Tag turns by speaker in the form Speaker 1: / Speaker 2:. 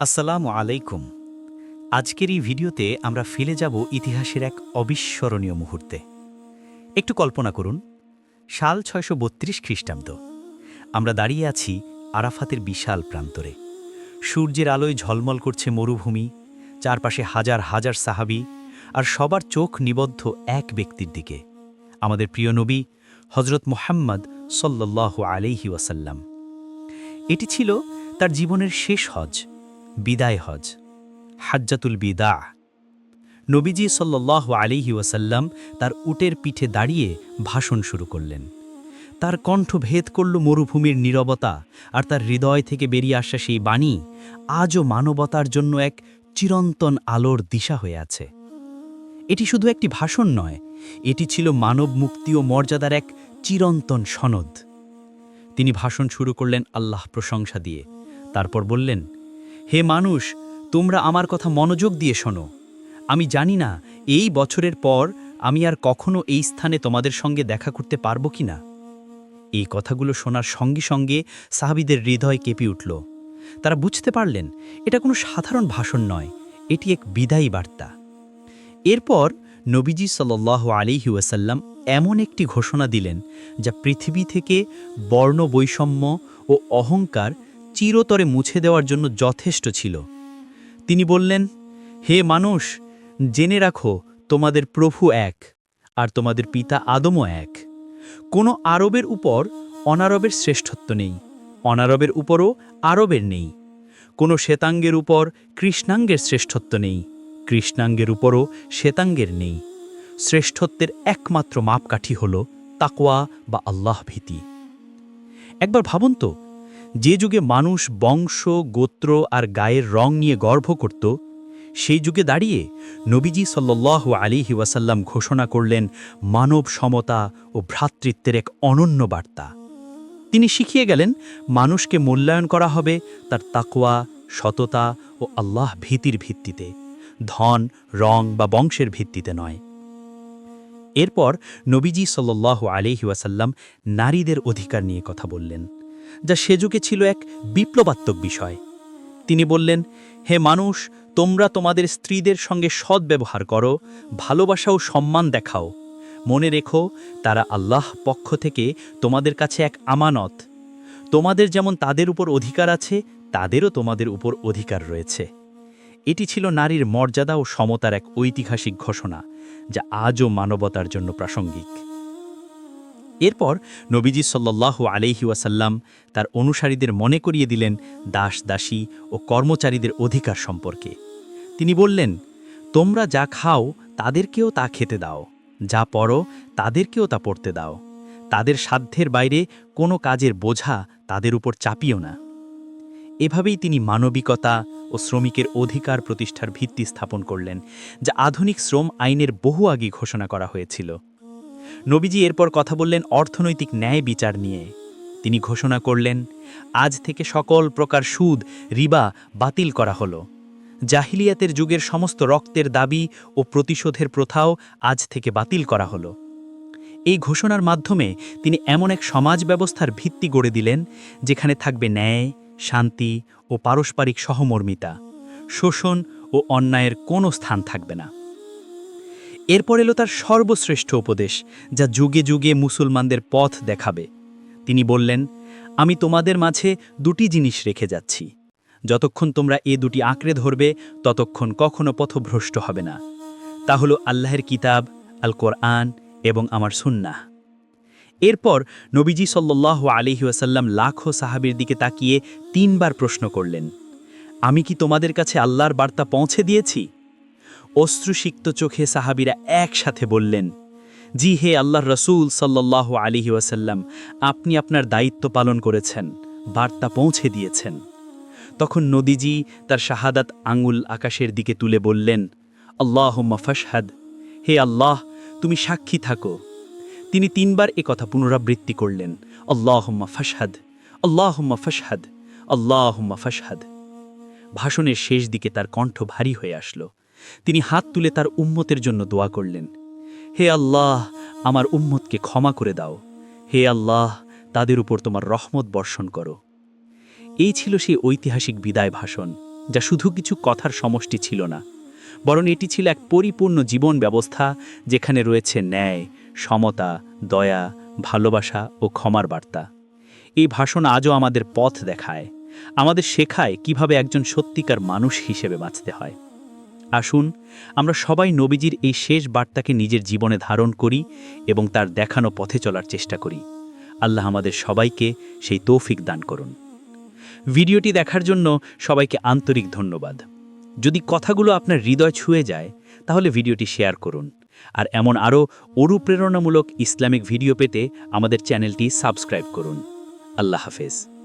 Speaker 1: আসসালামু আলাইকুম। আজকের এই ভিডিওতে আমরা ফেলে যাব ইতিহাসের এক অবিস্মরণীয় মুহূর্তে। একটু কল্পনা করুন, সাল ছয়শো বত্রিশ খ্রিস্টাব্দ। আমরা দাঁড়িয়ে আছি আরাফাতের বিশাল প্রান্তরে। সূর্যের আলোয় ঝলমল করছে মরুভূমি, চারপাশে হাজার হাজার সাহাবি আর সবার চোখ নিবদ্ধ এক ব্যক্তির দিকে, আমাদের প্রিয় নবী হজরত মোহাম্মদ সল্লাহ আলাইহি ওয়াসাল্লাম। এটি ছিল তার জীবনের শেষ হজ। বিদায় হজ, হাজ্জাতুল বিদা নবীজি সাল্লাহ আলিহি ওয়াসাল্লাম তার উটের পিঠে দাঁড়িয়ে ভাষণ শুরু করলেন। তার কণ্ঠ ভেদ করল মরুভূমির নীরবতা আর তার হৃদয় থেকে বেরিয়ে আসা সেই বাণী আজও মানবতার জন্য এক চিরন্তন আলোর দিশা হয়ে আছে। এটি শুধু একটি ভাষণ নয়, এটি ছিল মানব মুক্তি ও মর্যাদার এক চিরন্তন সনদ। তিনি ভাষণ শুরু করলেন আল্লাহ প্রশংসা দিয়ে, তারপর বললেন হে মানুষ, তোমরা আমার কথা মনোযোগ দিয়ে শোনো। আমি জানি না, এই বছরের পর আমি আর কখনো এই স্থানে তোমাদের সঙ্গে দেখা করতে পারব কি না এই কথাগুলো শোনার সঙ্গে সঙ্গে সাহাবিদের হৃদয় কেঁপে উঠল। তারা বুঝতে পারলেন, এটা কোনো সাধারণ ভাষণ নয়, এটি এক বিদায়ী বার্তা। এরপর নবীজি সাল্লাহ আলিহি ওয়াসাল্লাম এমন একটি ঘোষণা দিলেন, যা পৃথিবী থেকে বর্ণ বৈষম্য ও অহংকার চিরতরে মুছে দেওয়ার জন্য যথেষ্ট ছিল। তিনি বললেন, হে মানুষ, জেনে রাখো, তোমাদের প্রভু এক, আর তোমাদের পিতা আদমও এক। কোনো আরবের উপর অনারবের শ্রেষ্ঠত্ব নেই, অনারবের উপরও আরবের নেই। কোনো শ্বেতাঙ্গের উপর কৃষ্ণাঙ্গের শ্রেষ্ঠত্ব নেই, কৃষ্ণাঙ্গের উপরও শ্বেতাঙ্গের নেই। শ্রেষ্ঠত্বের একমাত্র মাপকাঠি হল তাকোয়া বা আল্লাহ ভীতি একবার ভাবুন তো যে যুগে মানুষ বংশ, গোত্র আর গায়ের রং নিয়ে গর্ব করত, সেই যুগে দাঁড়িয়ে নবীজি সাল্লাহ আলিহি ওয়াসাল্লাম ঘোষণা করলেন মানব সমতা ও ভ্রাতৃত্বের এক অনন্য বার্তা। তিনি শিখিয়ে গেলেন, মানুষকে মূল্যায়ন করা হবে তার তাকওয়া, সততা ও আল্লাহ ভীতির ভিত্তিতে, ধন, রং বা বংশের ভিত্তিতে নয়। এরপর নবীজি সাল্লাহ আলিহি ওয়াসাল্লাম নারীদের অধিকার নিয়ে কথা বললেন। যা সে যুগে ছিল এক বিপ্লবাত্মক বিষয়। তিনি বললেন, হে মানুষ, তোমরা তোমাদের স্ত্রীদের সঙ্গে সদ্ব্যবহার করো, ভালোবাসা ও সম্মান দেখাও। মনে রেখো, তারা আল্লাহ পক্ষ থেকে তোমাদের কাছে এক আমানত। তোমাদের যেমন তাদের উপর অধিকার আছে, তাদেরও তোমাদের উপর অধিকার রয়েছে। এটি ছিল নারীর মর্যাদা ও সমতার এক ঐতিহাসিক ঘোষণা, যা আজও মানবতার জন্য প্রাসঙ্গিক। এরপর নবীজি সাল্লাহ আলহি ওয়াসাল্লাম তার অনুসারীদের মনে করিয়ে দিলেন দাস দাসী ও কর্মচারীদের অধিকার সম্পর্কে। তিনি বললেন, তোমরা যা খাও, তাদেরকেও তা খেতে দাও। যা পড়ো, তাদেরকেও তা পড়তে দাও। তাদের সাধ্যের বাইরে কোনো কাজের বোঝা তাদের উপর চাপিও না। এভাবেই তিনি মানবিকতা ও শ্রমিকের অধিকার প্রতিষ্ঠার ভিত্তি স্থাপন করলেন, যা আধুনিক শ্রম আইনের বহু আগে ঘোষণা করা হয়েছিল। নবীজি এরপর কথা বললেন অর্থনৈতিক ন্যায় বিচার নিয়ে। তিনি ঘোষণা করলেন, আজ থেকে সকল প্রকার সুদ, রিবা বাতিল করা হলো। জাহিলিয়াতের যুগের সমস্ত রক্তের দাবি ও প্রতিশোধের প্রথাও আজ থেকে বাতিল করা হলো। এই ঘোষণার মাধ্যমে তিনি এমন এক সমাজ ব্যবস্থার ভিত্তি গড়ে দিলেন, যেখানে থাকবে ন্যায়, শান্তি ও পারস্পরিক সহমর্মিতা। শোষণ ও অন্যায়ের কোনো স্থান থাকবে না। এরপর এলো তার সর্বশ্রেষ্ঠ উপদেশ, যা যুগে যুগে মুসলমানদের পথ দেখাবে। তিনি বললেন, আমি তোমাদের মাঝে দুটি জিনিস রেখে যাচ্ছি। যতক্ষণ তোমরা এ দুটি আঁকড়ে ধরবে, ততক্ষণ কখনো পথভ্রষ্ট হবে না। তা হলো আল্লাহের কিতাব আল কোরআন এবং আমার সুন্নাহ। এরপর নবীজি সাল্লাহ আলিহি ওয়াসাল্লাম লাখো সাহাবির দিকে তাকিয়ে তিনবার প্রশ্ন করলেন, আমি কি তোমাদের কাছে আল্লাহর বার্তা পৌঁছে দিয়েছি? অশ্রুসিক্ত চোখে সাহাবিরা একসাথে বললেন, জি হে আল্লাহ রসুল সাল্লাহ আলিহি ওয়াসাল্লাম, আপনি আপনার দায়িত্ব পালন করেছেন, বার্তা পৌঁছে দিয়েছেন। তখন নদীজি তার শাহাদাত আঙুল আকাশের দিকে তুলে বললেন আল্লাহ ফসহাদ হে আল্লাহ, তুমি সাক্ষী থাকো। তিনি তিনবার এ কথা পুনরাবৃত্তি করলেন, আল্লাহম্মা ফসহাদ আল্লাহম্মা ফসহাদ আল্লাহম্মা ফসহাদ ভাষণের শেষ দিকে তার কণ্ঠ ভারী হয়ে আসলো। তিনি হাত তুলে তার উম্মতের জন্য দোয়া করলেন। হে আল্লাহ, আমার উম্মতকে ক্ষমা করে দাও। হে আল্লাহ, তাদের উপর তোমার রহমত বর্ষণ করো। এই ছিল সেই ঐতিহাসিক বিদায় ভাষণ, যা শুধু কিছু কথার সমষ্টি ছিল না, বরং এটি ছিল এক পরিপূর্ণ জীবন ব্যবস্থা যেখানে রয়েছে ন্যায়, সমতা, দয়া, ভালোবাসা ও ক্ষমার বার্তা। এই ভাষণ আজও আমাদের পথ দেখায়, আমাদের শেখায় কীভাবে একজন সত্যিকার মানুষ হিসেবে বাঁচতে হয়। আসুন, আমরা সবাই নবীজির এই শেষ বার্তাকে নিজের জীবনে ধারণ করি এবং তার দেখানো পথে চলার চেষ্টা করি। আল্লাহ আমাদের সবাইকে সেই তৌফিক দান করুন। ভিডিওটি দেখার জন্য সবাইকে আন্তরিক ধন্যবাদ। যদি কথাগুলো আপনার হৃদয় ছুঁয়ে যায়, তাহলে ভিডিওটি শেয়ার করুন। আর এমন আরও অনুপ্রেরণামূলক ইসলামিক ভিডিও পেতে আমাদের চ্যানেলটি সাবস্ক্রাইব করুন। আল্লাহ হাফেজ।